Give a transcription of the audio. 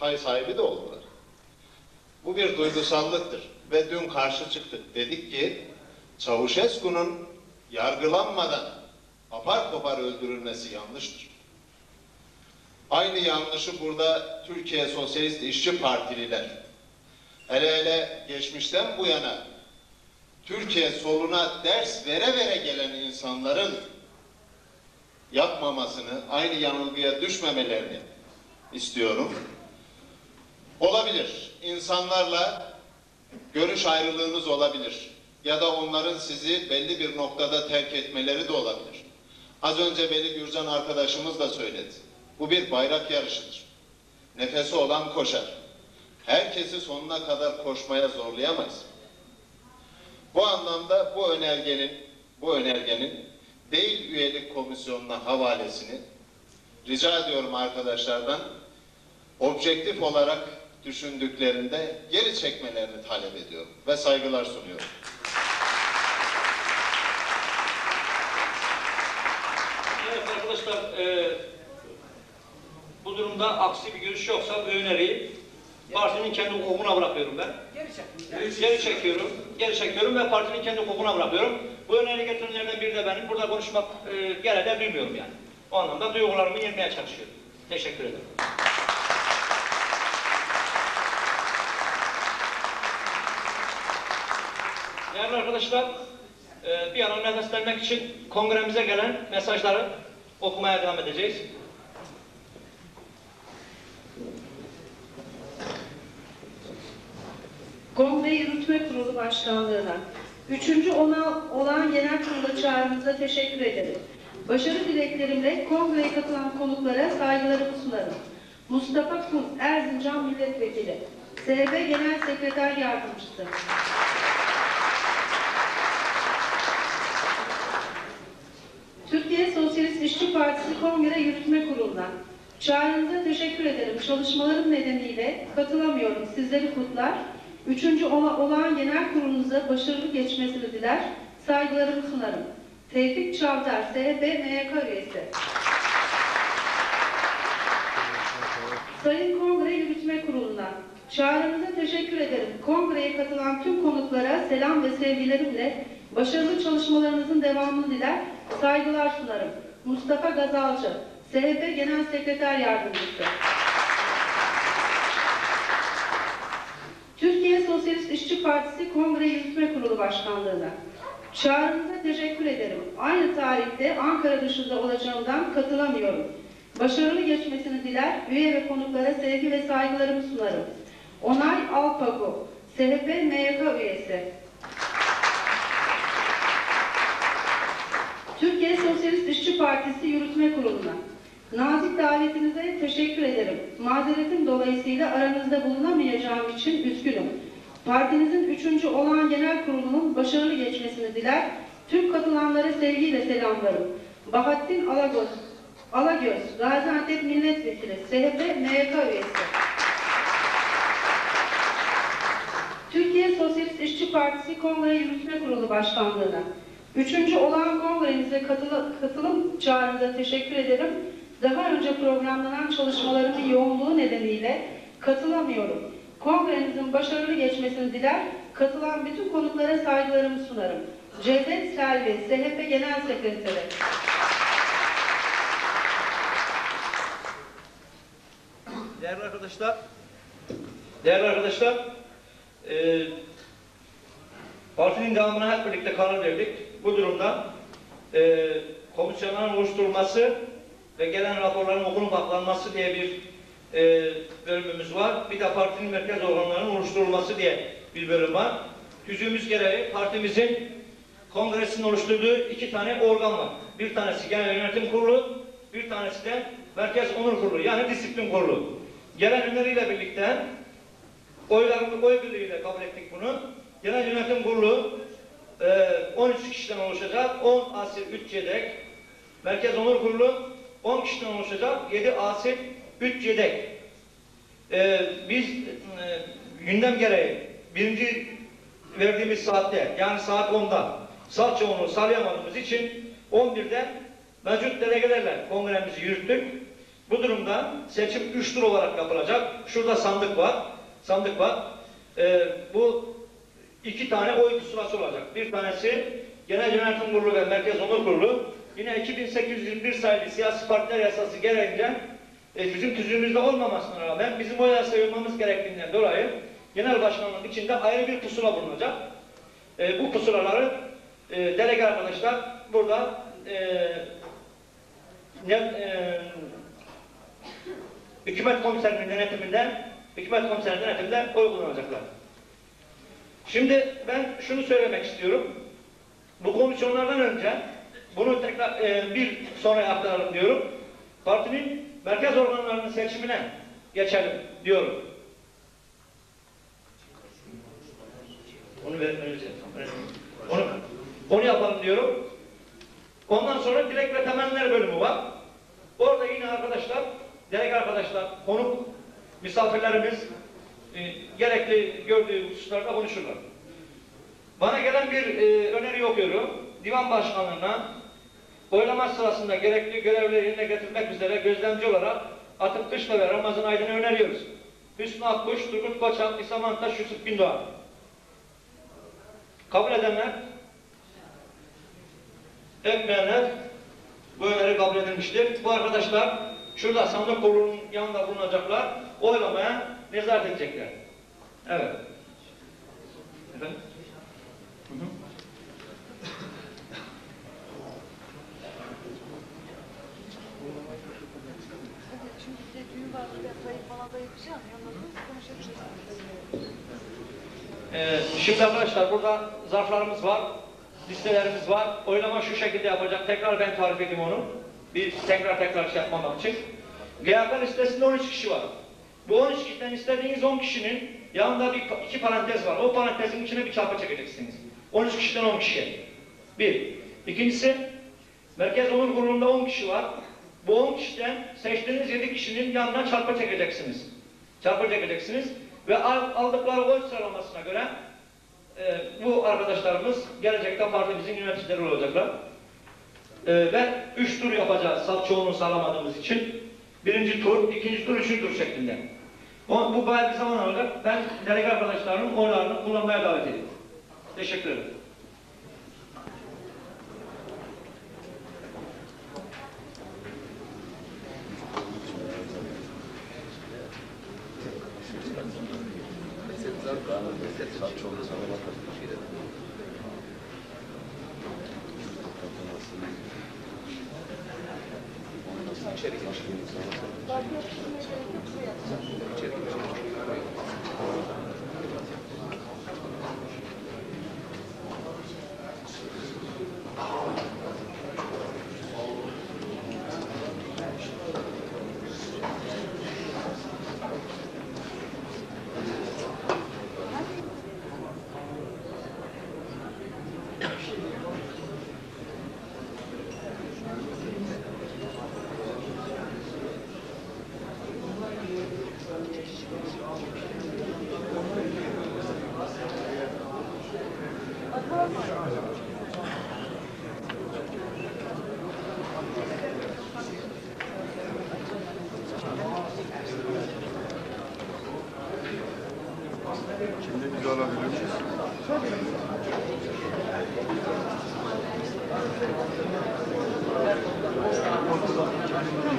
pay sahibi de oldular. Bu bir duygusallıktır ve dün karşı çıktık. Dedik ki Çavuşescu'nun yargılanmadan apar topar öldürülmesi yanlıştır. Aynı yanlışı burada Türkiye Sosyalist İşçi Partililer hele hele geçmişten bu yana Türkiye soluna ders vere vere gelen insanların yapmamasını, aynı yanılgıya düşmemelerini istiyorum. Olabilir. İnsanlarla görüş ayrılığınız olabilir. Ya da onların sizi belli bir noktada terk etmeleri de olabilir. Az önce Veli Gürcan arkadaşımız da söyledi. Bu bir bayrak yarışıdır. Nefesi olan koşar. Herkesi sonuna kadar koşmaya zorlayamayız. Bu anlamda bu önergenin bu önergenin değil üyelik komisyonuna havalesini rica ediyorum arkadaşlardan objektif olarak düşündüklerinde geri çekmelerini talep ediyorum ve saygılar sunuyorum. Evet arkadaşlar, e, bu durumda aksi bir görüş yoksa bu öneriyi partinin kendi hukukuna bırakıyorum ben. Geri çekiyorum, geri çekiyorum ve partinin kendi hukukuna bırakıyorum. Bu öneri getirenlerden biri de benim. Burada konuşmak e, genelde duymuyorum yani. O anlamda duygularımı yenmeye çalışıyorum. Teşekkür ederim. Değerli arkadaşlar, e, bir an nefeslenmek için kongremize gelen mesajları okumaya devam edeceğiz. Kongre Yürütme Kurulu Başkanlığı'na, üçüncü ona olan genel kurula çağrınıza teşekkür ederim. Başarı dileklerimle kongreye katılan konuklara saygılarımı sunarım. Mustafa Kun, Erzincan Milletvekili, SB Genel Sekreter Yardımcısı. Türkiye Sosyalist İşçi Partisi Kongre Yürütme Kurulu'na çağrınıza teşekkür ederim. Çalışmalarım nedeniyle katılamıyorum. Sizleri kutlar. Üçüncü ola- olağan genel kurulunuza başarılı geçmesini diler. Saygılarımı sunarım. Tevfik Çavdar, SHP MYK üyesi. Sayın Kongre Yürütme Kurulu'na çağrınıza teşekkür ederim. Kongreye katılan tüm konuklara selam ve sevgilerimle başarılı çalışmalarınızın devamını diler, saygılar sunarım. Mustafa Gazalcı, SHP Genel Sekreter Yardımcısı. Türkiye Sosyalist İşçi Partisi Kongre Yürütme Kurulu Başkanlığı'na çağrınıza teşekkür ederim. Aynı tarihte Ankara dışında olacağımdan katılamıyorum. Başarılı geçmesini diler, üye ve konuklara sevgi ve saygılarımı sunarım. Onay Alpago, SHP MYK üyesi. Türkiye Sosyalist İşçi Partisi Yürütme Kurulu'na nazik davetinize teşekkür ederim. Mazeretim dolayısıyla aranızda bulunamayacağım için üzgünüm. Partinizin üçüncü olağan genel kurulunun başarılı geçmesini diler, tüm katılanlara sevgiyle selamlarım. Bahattin Alagöz, Alagöz, Gaziantep Milletvekili, SHP MYK üyesi. Türkiye Sosyalist İşçi Partisi Kongre Yürütme Kurulu Başkanlığı'na Üçüncü olağan kongremize katılı- katılım çağrınıza teşekkür ederim. Daha önce programlanan çalışmalarımın yoğunluğu nedeniyle katılamıyorum. Kongrenizin başarılı geçmesini diler, katılan bütün konuklara saygılarımı sunarım. Cevdet Selvi, SHP Genel Sekreteri. Değerli arkadaşlar, değerli arkadaşlar, e, partinin devamına hep birlikte karar verdik. Bu durumda e, komisyonların oluşturulması ve gelen raporların okunun baklanması diye bir e, bölümümüz var. Bir de partinin merkez organlarının oluşturulması diye bir bölüm var. Tüzüğümüz gereği partimizin kongresinin oluşturduğu iki tane organ var. Bir tanesi genel yönetim kurulu, bir tanesi de merkez onur kurulu yani disiplin kurulu. Gelen öneriyle birlikte oyların oy birliğiyle kabul ettik bunu. Genel yönetim kurulu 13 kişiden oluşacak, 10 asil 3 yedek. Merkez onur kurulu 10 kişiden oluşacak, 7 asil 3 yedek. E, biz e, gündem gereği birinci verdiğimiz saatte yani saat 10'da saat çoğunluğu sağlayamadığımız için 11'de mevcut delegelerle kongremizi yürüttük. Bu durumda seçim 3 tur olarak yapılacak. Şurada sandık var. Sandık var. Ee, bu iki tane oy pusulası olacak. Bir tanesi Genel Yönetim Kurulu ve Merkez Onur Kurulu. Yine 2821 sayılı siyasi partiler yasası gereğince e, bizim tüzüğümüzde olmamasına rağmen bizim oy sayılmamız gerektiğinden dolayı Genel Başkanlığın içinde ayrı bir pusula bulunacak. E, bu pusulaları e, delege arkadaşlar burada e, e, hükümet komiserinin denetiminde hükümet komiserinin denetiminde oy kullanacaklar. Şimdi ben şunu söylemek istiyorum. Bu komisyonlardan önce bunu tekrar e, bir sonra aktaralım diyorum. Partinin merkez organlarının seçimine geçelim diyorum. Onu vermemiz Onu, onu yapalım diyorum. Ondan sonra dilek ve temenniler bölümü var. Orada yine arkadaşlar, delek arkadaşlar, konuk misafirlerimiz e, gerekli gördüğü hususlarda konuşurlar. Bana gelen bir e, öneri okuyorum. Divan Başkanlığı'na oylama sırasında gerekli görevleri yerine getirmek üzere gözlemci olarak Atıf Kışla ve Ramazan Aydın'ı öneriyoruz. Hüsnü Akkuş, Turgut Koçak, İslam Antaş, Yusuf Gündoğan. Kabul edenler, etmeyenler bu öneri kabul edilmiştir. Bu arkadaşlar şurada sandık kurulunun yanında bulunacaklar. Oylamaya nezaret edecekler. Evet. Efendim? Hı hı. Çünkü bir de düğün var, bir de kayıp falan da yapacağım. Yanına konuşabiliriz. Ee, şimdi arkadaşlar burada zarflarımız var, listelerimiz var. Oylama şu şekilde yapacak. Tekrar ben tarif edeyim onu. Bir tekrar tekrar şey yapmamak için. GHP listesinde 13 kişi var. Bu 13 kişiden istediğiniz 10 kişinin yanında bir iki parantez var. O parantezin içine bir çarpı çekeceksiniz. 13 kişiden 10 kişiye. Bir. İkincisi, Merkez Onur Kurulu'nda 10 kişi var. Bu 10 kişiden seçtiğiniz 7 kişinin yanına çarpı çekeceksiniz. Çarpı çekeceksiniz ve al- aldıkları oy sıralamasına göre e, bu arkadaşlarımız gelecekte partimizin yöneticileri olacaklar. E, ve 3 tur yapacağız çoğunluğu sağlamadığımız için. Birinci tur, ikinci tur, üçüncü tur şeklinde. O, bu bayağı bir zaman alacak. Ben delege arkadaşlarımın oylarını kullanmaya davet ediyorum. Teşekkür ederim. Çok çok Şimdi biz alabilir miyiz? Başka oyun